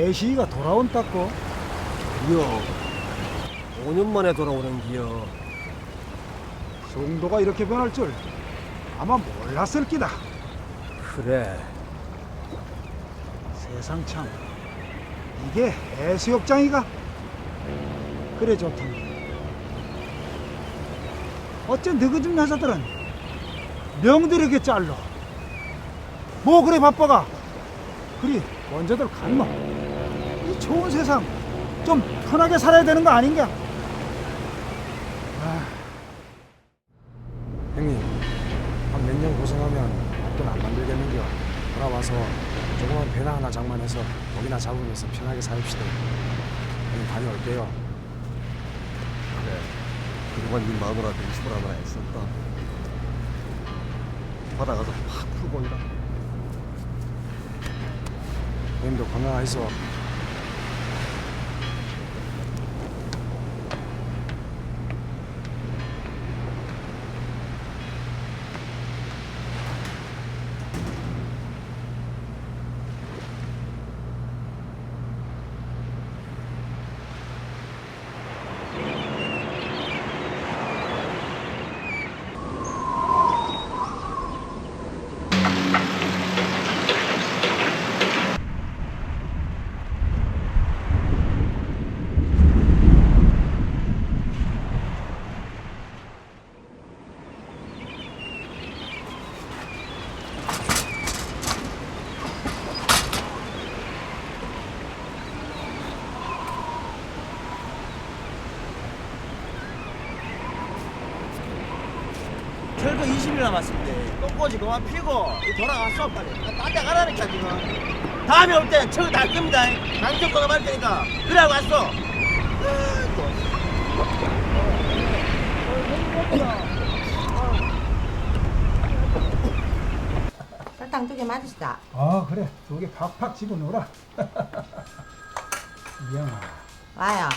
뭐 대시가 돌아온다고? 기어 5년 만에 돌아오는 기어 송도가 이렇게 변할 줄 아마 몰랐을 기다. 그래. 세상 참 이게 해수욕장이가? 그래 좋던데 어째 너희즘 여자들은 명들에게 잘로 뭐 그래 바빠가? 그리 먼저들 이 좋은 세상 좀 편하게 살아야 되는 거 아닌가 아, 형님, 한 몇 년 고생하면 돈 안 만들겠는겨. 돌아와서 조그만 배나 하나 장만해서 고기나 잡으면서 편하게 살읍시다. 형님 다녀올게요. 그래 그동안 네 마누라한테 이십을 하나 했었다 바다 가서 팍 풀고 온다 형님도 건강하이소. 철거 20일 남았습니다. 똥꼬지 그만 피고 돌아갔어 빨리. 딴데 가라니까 지금. 다음에 올때 철거 다할 겁니다. 강정 끊어갈 테니까 그래하고 왔어. 설탕 두 개 맞으시다. 아 그래 두 개 팍팍 집어넣어라 이영아 와요.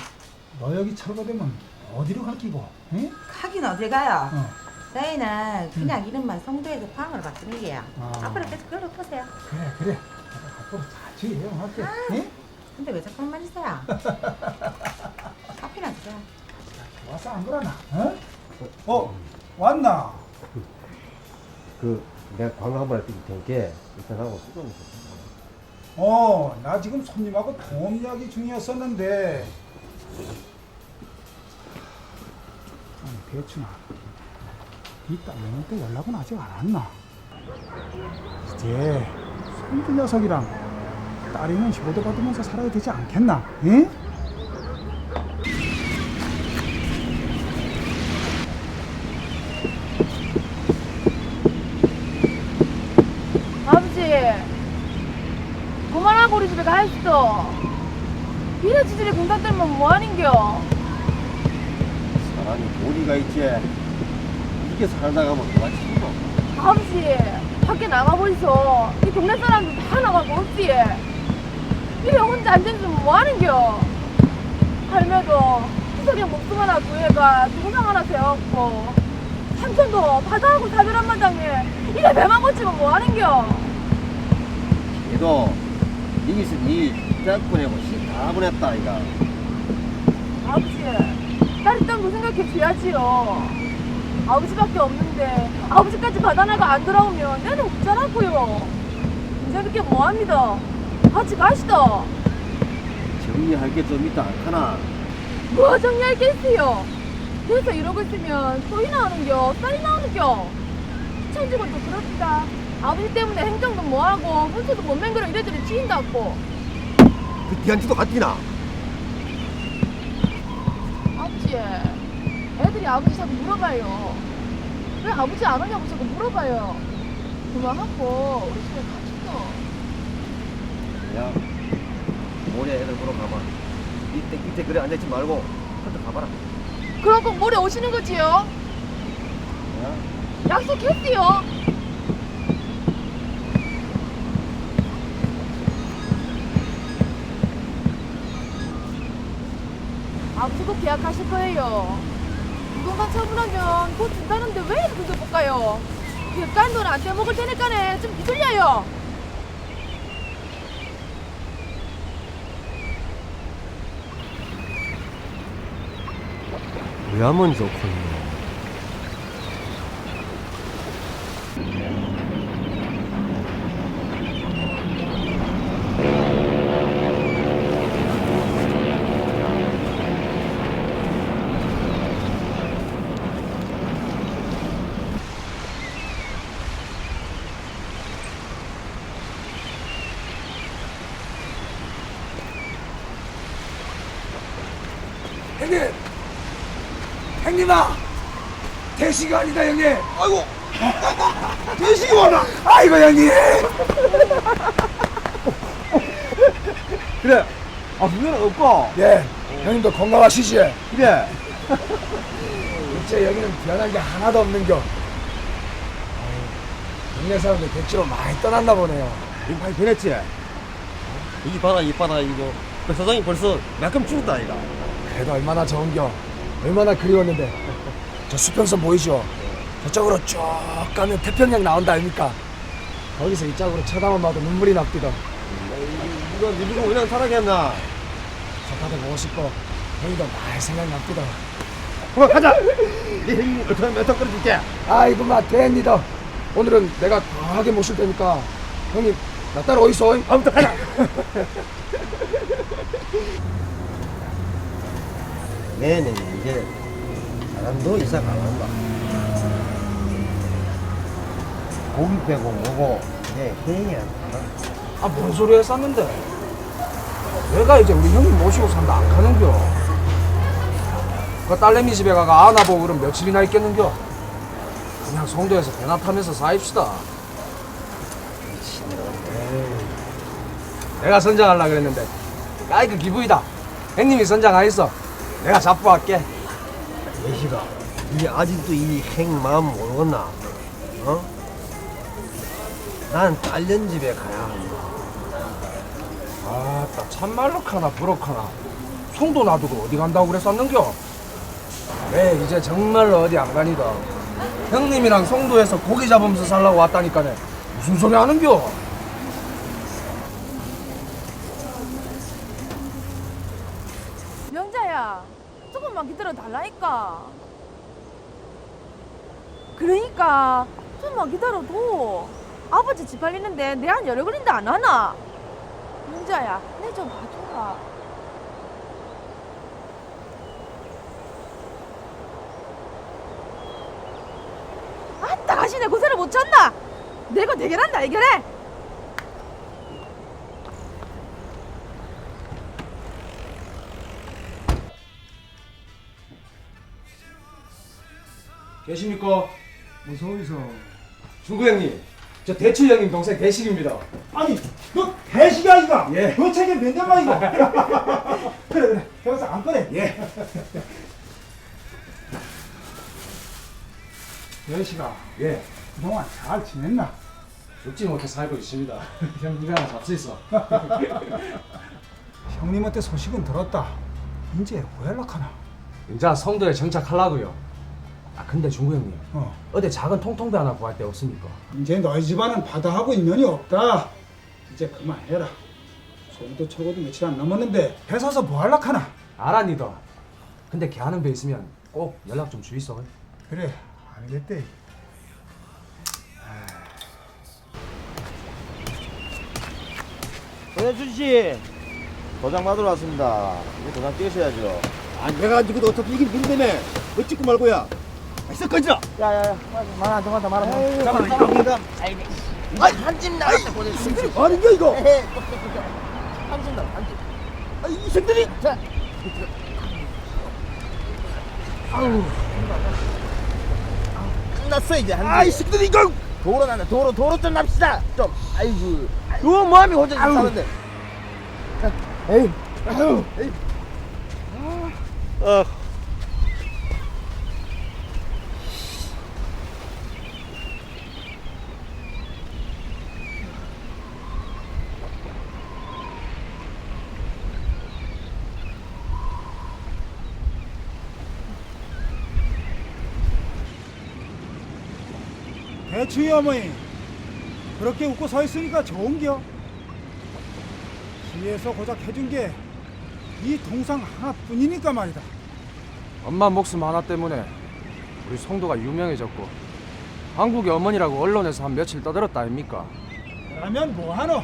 너 여기 철거되면 어디로 갈 끼고 응? 가긴 어디 가요? 어. 저희는 그냥 이름만 송도에서 방으로 바꾸는 게요. 아. 앞으로 계속 그걸로 보세요. 그래 그래 앞으로 자주 이용할게 응? 근데 왜 자꾸 만지세요? 커피나 주세요. 와서 안 그러나? 어? 어 왔나? 그 내가 광고 한번 해드릴 테니까 일단 하고 수고하면 어, 나 지금 손님하고 통업 이야기 중이었었는데. 아니, 배춘아. 이따 영한테 연락은 아직 안 왔나? 이제 손주 녀석이랑 딸이는 효도 받으면서 살아야 되지 않겠나? 응? 아버지 그만하고 우리 집에 가 있어 이래 지질이 공단 들면 뭐하는겨 사람이 도리가 있지 이게 살다 가면 누가 치고 아버지 밖에 나가보이소. 이 동네 사람들 다 나가고 없지? 이래 혼자 앉아있으면 뭐하는겨? 할매도 희석이 목숨 하나 구해가 동상 하나 세웠고 삼촌도 바다하고 사별 한 마당에 이래 배만 고치면 뭐하는겨? 얘도 여기서 니 짝 보내고 시다 보냈다 이가. 아버지, 딸이 땅도 생각해 줘야지요. 아버지밖에 없는데 아버지까지 바다나가 안 돌아오면 내는 없잖아고요. 이제 그게 뭐합니다. 같이 가시다. 정리할 게 좀 있다 않카나 뭐 정리할 게 있어요. 그래서 이러고 있으면 소리 나오는겨, 쌀이 나오는겨. 시청직원도 그렇다. 아버지 때문에 행정도 뭐하고 문서도 못 맹글어 이래저래 치인다고. 그 뒤한테도 갔디나 아버지, 애들이 아버지 자꾸 물어봐요. 왜 아버지 안 오냐고 자꾸 물어봐요. 그만하고 우리 집에 가시죠. 야 모레 애들 보러 가봐 이때 이때 그래 앉아있지 말고 한테 가봐라 그럼 꼭 모레 오시는 거지요? 야 약속했어요. 아버지 꼭 계약하실 거예요. 운동장 처분하면 곧 준다는데 왜 그거 못 가요? 그 깐돈 안 떼먹을 테니까네 좀 기다려요. 외할머니 좋군요. 형님! 형님아! 대시가 아니다 형님! 아이고! 대시가 와라! 아이고 형님! 그래. 아, 그건 없고. 예, 형님도 건강하시지? 그래. 이제 여기는 변한 게 하나도 없는겨. 동네 사람들 백지로 많이 떠났나 보네요. 이거 많이 변했지? 이 바다, 이 바다, 이거. 그 사장이 벌써 약간 죽었다, 이가. 그래도 얼마나 좋은겨. 얼마나 그리웠는데. 저 수평선 보이죠? 저쪽으로 쭉 가면 태평양 나온다 아닙니까? 거기서 이쪽으로 쳐다만 봐도 눈물이 납디다. 이거, 니가 그냥 살아겠나? 저 바다 보고 싶고 형님도 많이 생각납디다. 그만 가자! 네 형님, 어떻게 몇턱 끓여줄게. 아이고 마 됩니다. 오늘은 내가 과하게 모실 테니까 형님 나 따로 어디서? 아무튼 가자! 내는 이제 사람도 이사 가란다. 고기 빼고 뭐고, 안 나. 아, 뭔 소리 했었는데? 내가 이제 우리 형님 모시고 산다 안 가는겨. 그 딸내미 집에 가가 안아보고 그럼 며칠이나 있겠는겨? 그냥 송도에서 배나 타면서 사입시다. 내가 선장하려 그랬는데, 아이 그 기분이다. 형님이 선장 안 했어. 내가 잡고 갈게. 예시가, 이 아직도 이 행 마음 모르겠나? 어? 난 딸년 집에 가야 한다. 아따 참말로 카나 부럽카나 송도 놔두고 어디 간다고 그랬었는겨? 왜 이제 정말로 어디 안 가니다 형님이랑 송도에서 고기 잡으면서 살라고 왔다니까네 무슨 소리 하는겨? 명자야, 조금만 기다려 달라니까. 그러니까 좀만 기다려도 아버지 집 팔리는데 내한 열흘 걸린다 안 하나? 명자야, 내 좀 봐줘라. 아따 가시네 고세를 못 쳤나? 내가 대결한다 해결해. 계십니까? 무서워서. 중구 형님 저 대추 형님 동생 대식입니다 아니, 너 대식이야, 이가? 예. 너 책임 몇 년 만 이거? 그래, 그래. 여기서 안 꺼내. 예. 대식아, 예 그동안 잘 지냈나? 죽지 못해 살고 있습니다 형님 하나 잡수 있어 형님한테 소식은 들었다. 이제 왜 연락하나? 이제 송도에 정착하려고요 아 근데 중구 형님 어. 어디 작은 통통배 하나 구할 데 없습니까? 이제 너희 집안은 바다하고 인연이 없다. 이제 그만해라. 소문도 쳐고도 며칠 안 남았는데 배 사서 뭐 할락하나? 알아 니다. 근데 걔 하는 배 있으면 꼭 연락 좀 주이소. 그래, 알겠대. 권혜준 씨, 도장 받으러 왔습니다. 이거 도장 떼셔야죠. 아, 내가 가지고 어차피 이긴 빈대네. 뭐 찍고 말고야. 있어, 꺼져! 야야야, 말안 통한다, 말안 통한다. 잠깐만, 이거. 아이, 한집 나갔다 보냈습니다. 아니, 게 이거? 한집 나갔, 한집. 아, 이 새끼들이! 자, 아우. 끝났어 이제 한 아, 이 집. 새끼들이 이거! 도로 난다. 도로 도로 좀 납시다. 좀. 아이고. 그 뭐함이 혼자 좀 사는데. 에이, 아유, 에이. 아. 대추이 어머니, 그렇게 웃고 서 있으니까 좋은겨. 시에서 고작 해준 게 이 동상 하나뿐이니까 말이다. 엄마 목숨 하나 때문에 우리 송도가 유명해졌고 한국의 어머니라고 언론에서 한 며칠 떠들었다 아닙니까? 그러면 뭐하노?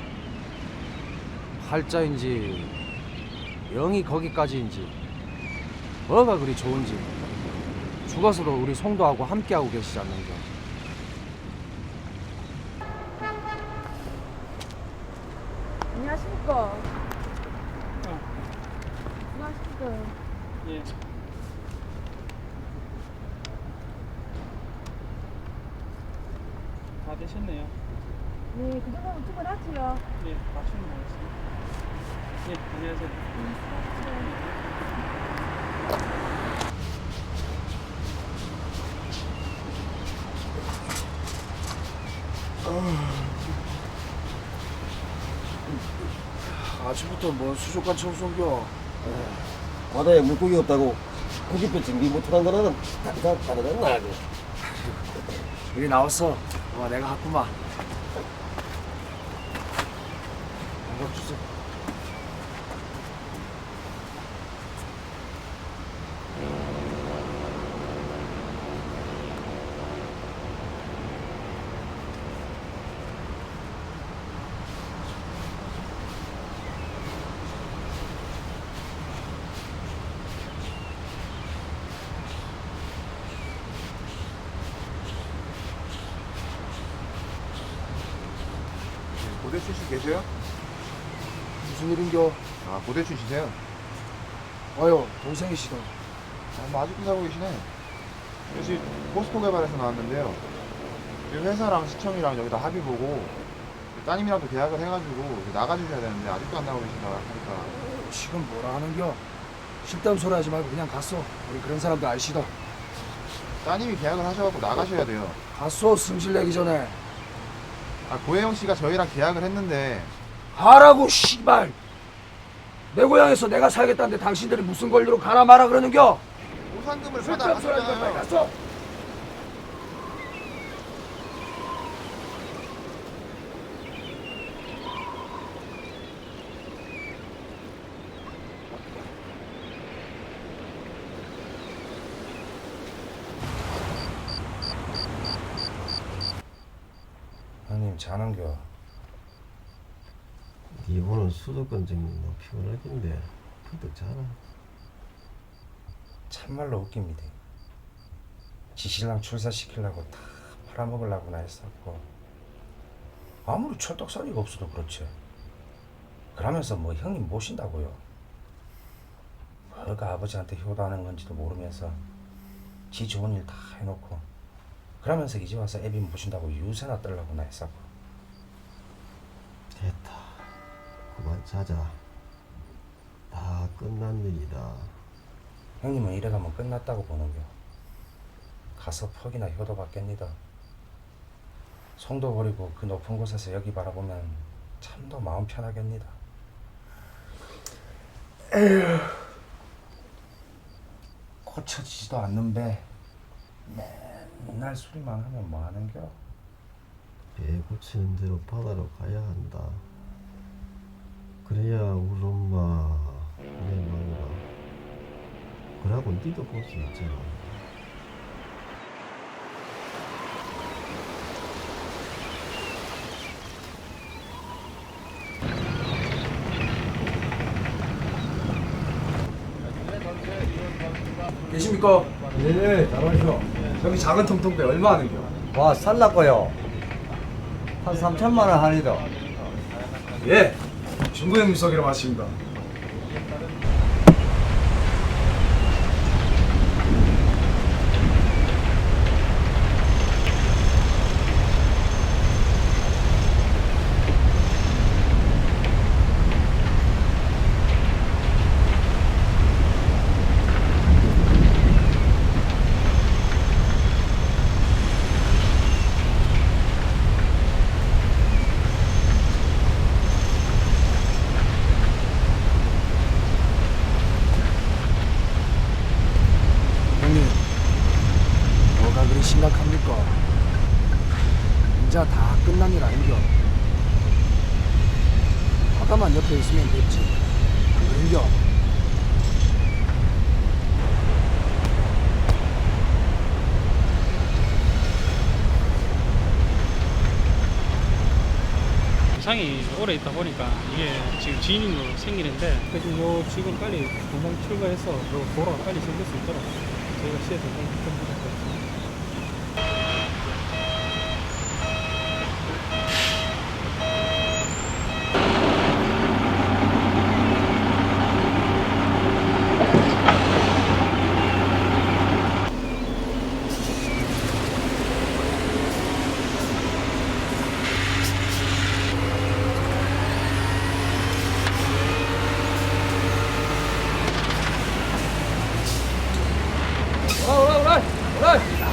팔자인지 영이 거기까지인지 뭐가 그리 좋은지 죽어서도 우리 송도하고 함께하고 계시지 않는가 안녕하십니까. 안녕하십니까. 예. 다 되셨네요. 네, 그 정도면 충분하지요. 예, 맞추는 거였습니다. 예, 안녕하세요. 아침부터 뭐 수족관 청소겨 바다에 물고기 없다고 고깃배 증기 못하는 거는 다르다 다르다 나고 여기 나왔어 와 내가 has구만 계세요? 무슨 일인겨? 아 고대 출신이세요? 아유 동생이시다. 아, 뭐 아직도 살고 계시네. 역시 포스코 개발에서 나왔는데요. 이 회사랑 시청이랑 여기 다 합의 보고 따님이랑도 계약을 해가지고 나가주셔야 되는데 아직도 안 나오고 계신다고 하니까. 지금 뭐라 하는겨? 쓸데없는 소리 하지 말고 그냥 갔어. 우리 그런 사람도 아시다. 따님이 계약을 하셔갖고 나가셔야 돼요. 갔어 승질 내기 전에 아 고혜영 씨가 저희랑 계약을 했는데. 가라고 씨발! 내 고향에서 내가 살겠다는데 당신들이 무슨 권리로 가라 마라 그러는겨? 보상금을 쓸데없는 소리 하지 말고 빨리 받아가셨잖아요 갔어 형님 자는겨 이번은 수도권 증기 너 피곤하긴데 그것도 잘하 참말로 웃깁니다. 지신랑 출사시키려고 다 팔아먹으려고나 했었고 아무리 철떡서리가 없어도 그렇지. 그러면서 뭐 형님 모신다고요. 뭐가 아버지한테 효도하는 건지도 모르면서 지 좋은 일 다 해놓고 그러면서 이제 와서 애비 모신다고 유세나 떨려고나 했었고 됐다 그만 자자 다 끝난 일이다 형님은 이래가면 끝났다고 보는겨. 가서 퍽이나 효도 받겠니다. 송도 버리고 그 높은 곳에서 여기 바라보면 참 더 마음 편하겠니다. 에휴. 고쳐지지도 않는 배 맨날 소리만 하면 뭐 하는겨? 배 고치는 대로 바다로 가야 한다 그래야 우리 엄마 내 마누라 그러고 니도 볼 수 있잖아 계십니까? 예, 잘하시오. 여기 작은 통통배 얼마 하는겨? 와, 살랐고요. 한 3천만 원 하니도. 예, 형님 소개로 왔습니다. 형님, 뭐가 그리 심각합니까? 이제 다 끝난 일 아닌겨? 바다만 옆에 있으면 됐지. 그런겨? 오래 있다 보니까 이게 지금 지인으로 생일인데 그래서 요 지금 빨리 출발해서 요 도로가 빨리 생길 수 있도록 저희가 시에서 좀 백사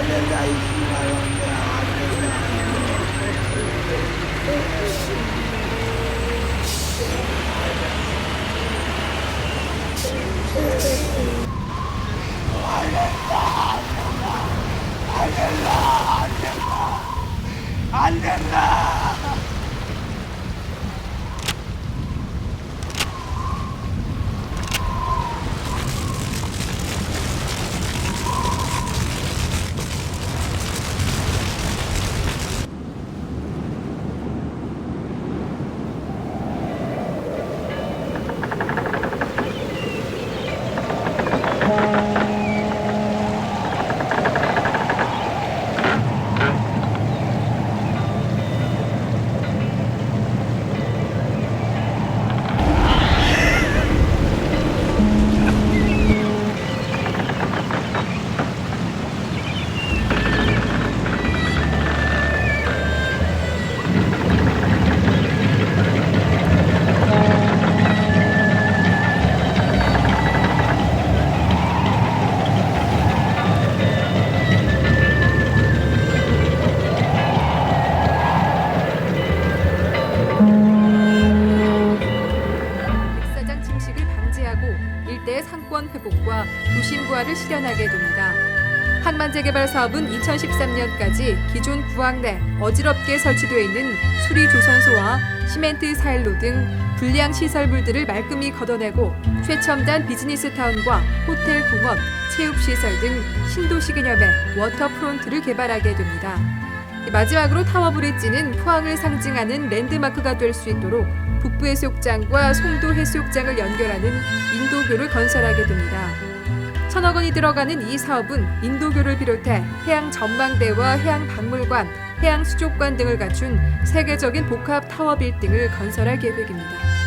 장 방지하고 일대의 상권 회복과 도심 부활을 실현하게 됩니다. 항만 재개발 사업은 2013년까지 기존 구항 내 어지럽게 설치되어 있는 수리 조선소와 시멘트 사일로 등 불량 시설물들을 말끔히 걷어내고 최첨단 비즈니스 타운과 호텔 공원, 체육시설 등 신도시 개념의 워터프론트를 개발하게 됩니다. 마지막으로 타워 브릿지는 포항을 상징하는 랜드마크가 될 수 있도록 북부 해수욕장과 송도 해수욕장을 연결하는 인도교를 건설하게 됩니다. 천억 원이 들어가는 이 사업은 인도교를 비롯해 해양 전망대와 해양 박물관, 해양 수족관 등을 갖춘 세계적인 복합 타워 빌딩을 건설할 계획입니다.